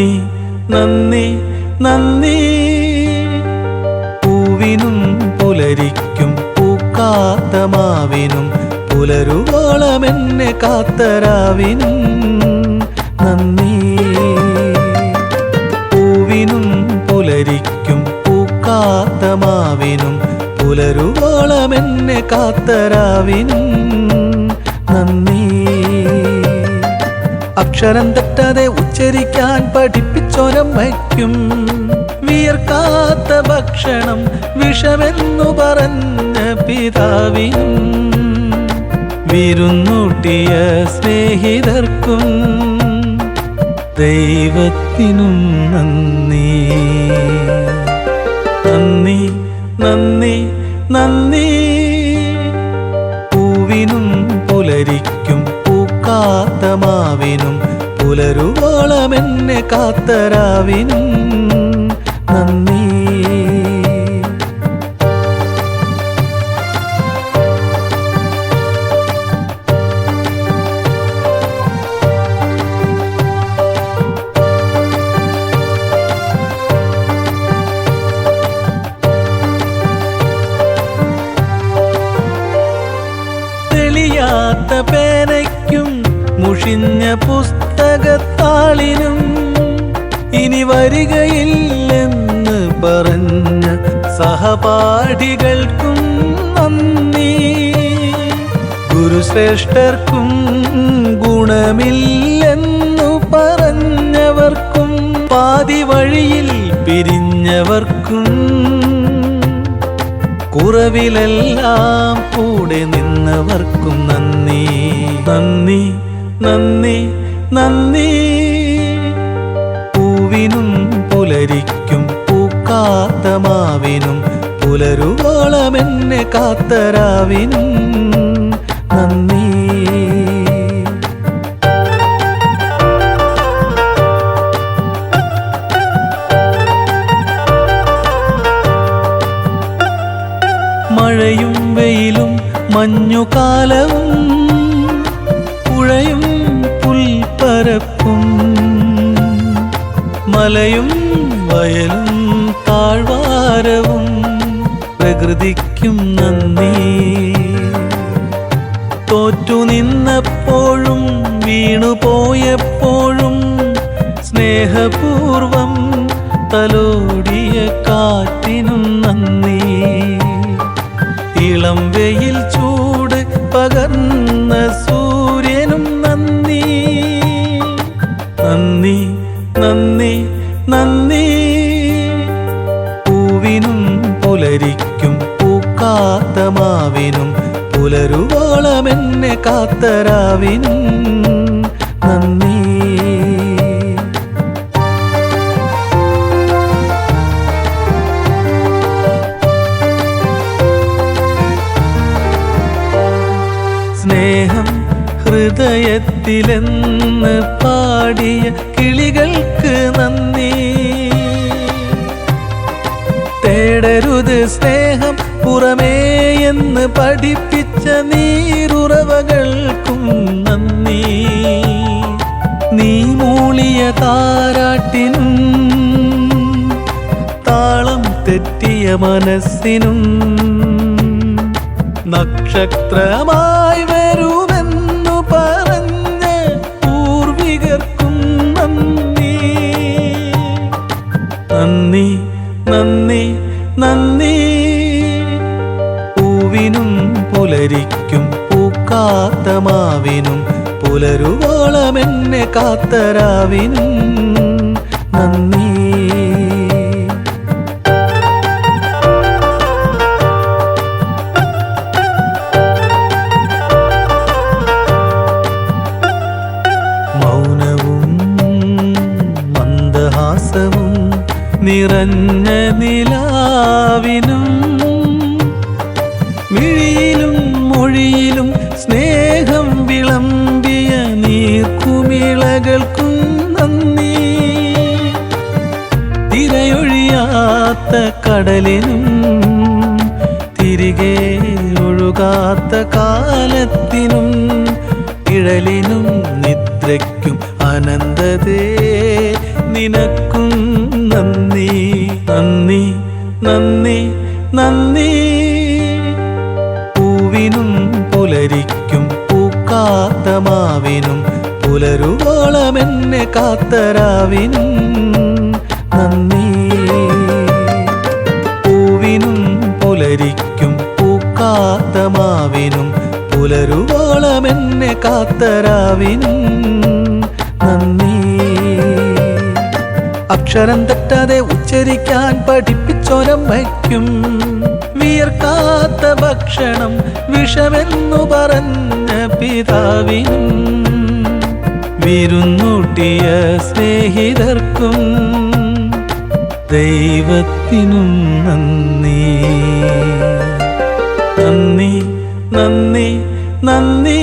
നന്ദി നന്ദി നന്ദി. പൂവിനും പുലരിക്കും പൂക്കാത്ത മാവിനും പുലരുവോളം എന്നെ കാത്തരാവിനും നന്ദി. പൂവിനും പുലരിക്കും പൂക്കാത്ത മാവിനും പുലരുവോളം എന്നെ കാത്തരാവിനും അക്ഷരം തെറ്റാതെ ഉച്ചരിക്കാൻ പഠിപ്പിച്ചൊരമ്മയ്ക്കും വിയർക്കാത്ത ഭക്ഷണം വിഷമെന്നു പറഞ്ഞ പിതാവിനും വിരുന്നൂട്ടിയ സ്നേഹിതർക്കും ദൈവത്തിനും നന്ദി. നന്ദി നന്ദി നന്ദി. പൂവിനും പുലരിക്കും പൂക്കാത്ത പുലരുവോളമെന്നെ കാത്തരാവിനും നന്ദി. പുസ്തകത്താളിനും ഇനി വരികയില്ലെന്ന് പറഞ്ഞ സഹപാഠികൾക്കും നന്ദി. ഗുരുശ്രേഷ്ഠർക്കും ഗുണമില്ലെന്നു പറഞ്ഞവർക്കും പാതി വഴിയിൽ പിരിഞ്ഞവർക്കും കുറവിലെല്ലാം കൂടെ നിന്നവർക്കും നന്ദി. നന്ദി നന്ദി. നന്ദി. പൂവിനും പുലരിക്കും പൂക്കാത്ത മാവിനും പുലരുവോളം എന്നെ കാത്തരാവിനും നന്ദി. മഴയും വെയിലും മഞ്ഞുകാലവും പുഴയും പുൽപ്പരപ്പും മലയും വയലും താഴ്വാരവും പ്രകൃതിക്കും നന്ദി. തോറ്റു നിന്നപ്പോഴും വീണുപോയപ്പോഴും സ്നേഹപൂർവം തലോടിയ കാറ്റിനും നന്ദി. ഇളം വെയിൽ ചൂട് പകർന്ന സൂര്യനും പുലരിക്കും പൂക്കാത്ത മാവിനും പുലരുവോളം എന്നെ കാത്തരാവിനും നന്ദി. സ്നേഹം ഹൃദയത്തിലെന്ന് പാടിയ സ്നേഹം പുറമേ എന്ന് പഠിപ്പിച്ച നീരുറവകൾക്കും നന്ദി. നീ മൂളിയ താരാട്ടിനും താളം തെറ്റിയ മനസ്സിനും നക്ഷത്രമായി വരുമെന്നു പുലരിക്കും പൂക്കാത്ത മാവിനും പുലരുവോളം എന്നെ കാത്തരാവിനും നന്ദി. നിറഞ്ഞ നിലാവിനും കടലിനും തിരികെ ഒഴുകാത്ത കാലത്തിനും കിഴലിനും നിദ്രയ്ക്കും അനന്തതേ നിനക്കും നന്ദി നന്ദി നന്ദി നന്ദി. പൂവിനും പുലരിക്കും പൂക്കാത്ത മാവിനും പുലരുവോളം എന്നെ കാത്തരാവിനും പുലരുവോളം എന്നെ കാത്തരാവിനും നന്ദി. അക്ഷരം തെറ്റാതെ ഉച്ചരിക്കാൻ പഠിപ്പിച്ചോരം വയ്ക്കും. വിയർക്കാത്ത ഭക്ഷണം വിഷമെന്നു പറഞ്ഞ പിതാവിനും വിരുന്നൂട്ടിയ സ്നേഹിതർക്കും ദൈവത്തിനും നന്ദി. നന്ദി നന്ദി. നന്ദി